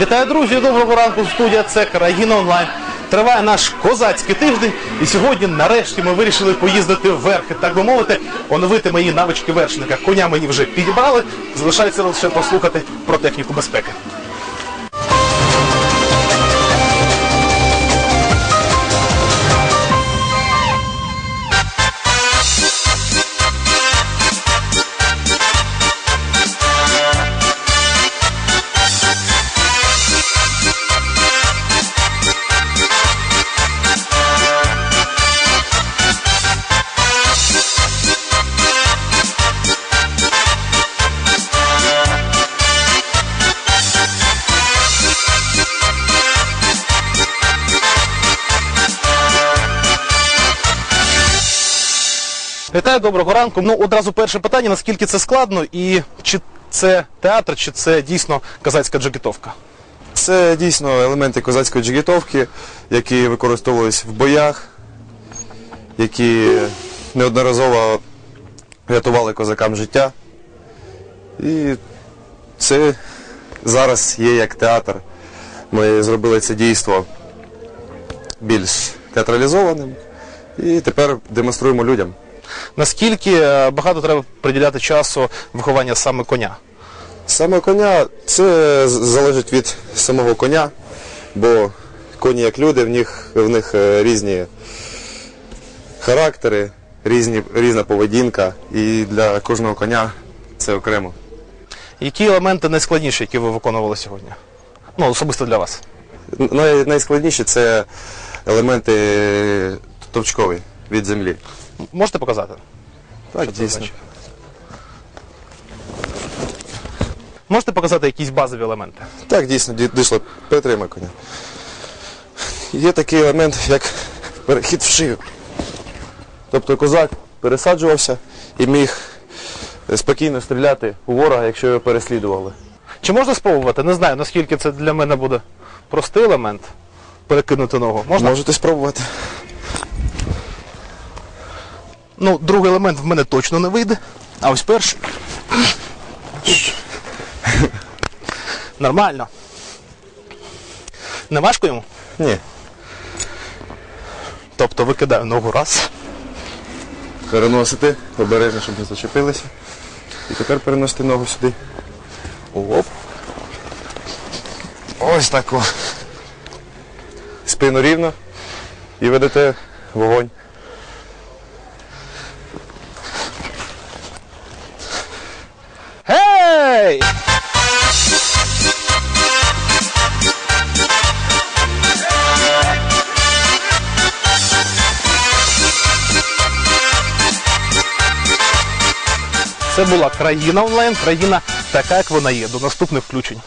Вітаю, друзі! Доброго ранку, студія. Це країна онлайн. Триває наш козацький тиждень, і сьогодні, нарешті, ми вирішили поїздити вверх, так би мовити, оновити мої навички вершника. Коня мені вже підібрали. Залишається лише послухати про техніку безпеки. Вітаю, доброго ранку. Ну, одразу перше питання: наскільки це складно, і чи це театр, чи це дійсно казацька джекетовка? Це дійсно елементи козацької джигітовки, які використовувались в боях, які неодноразово рятували козакам життя. І це зараз є як театр. Ми зробили це дійство більш театралізованим і тепер демонструємо людям. Наскільки е, багато треба приділяти часу виховання саме коня? Саме коня це залежить від самого коня, бо коні як люди, в них, в них е, різні характери, різні, різна поведінка, і для кожного коня це окремо. Які елементи найскладніші, які ви виконували сьогодні? Ну, особисто для вас. Най, найскладніше це елементи товчкові від землі. Можете показати? Так, Що це дійсно. значить? Можете показати якісь базові елементи? Так, дійсно, ді- дійшло. Притримай коня. Є такий елемент, як перехід в шию. Тобто козак пересаджувався і міг спокійно стріляти у ворога, якщо його переслідували. Чи можна спробувати? Не знаю, наскільки це для мене буде простий елемент перекинути ногу. Можна? Можете спробувати. Ну, другий елемент в мене точно не вийде. А ось перший. Нормально. Не важко йому? Ні. Тобто викидаю ногу раз. Переносити, обережно, щоб не зачепилися. І тепер переносити ногу сюди. Оп. Ось так. о. Спину рівно і ведете вогонь. Гей! Це була країна онлайн, країна така, як вона є. До наступних включень.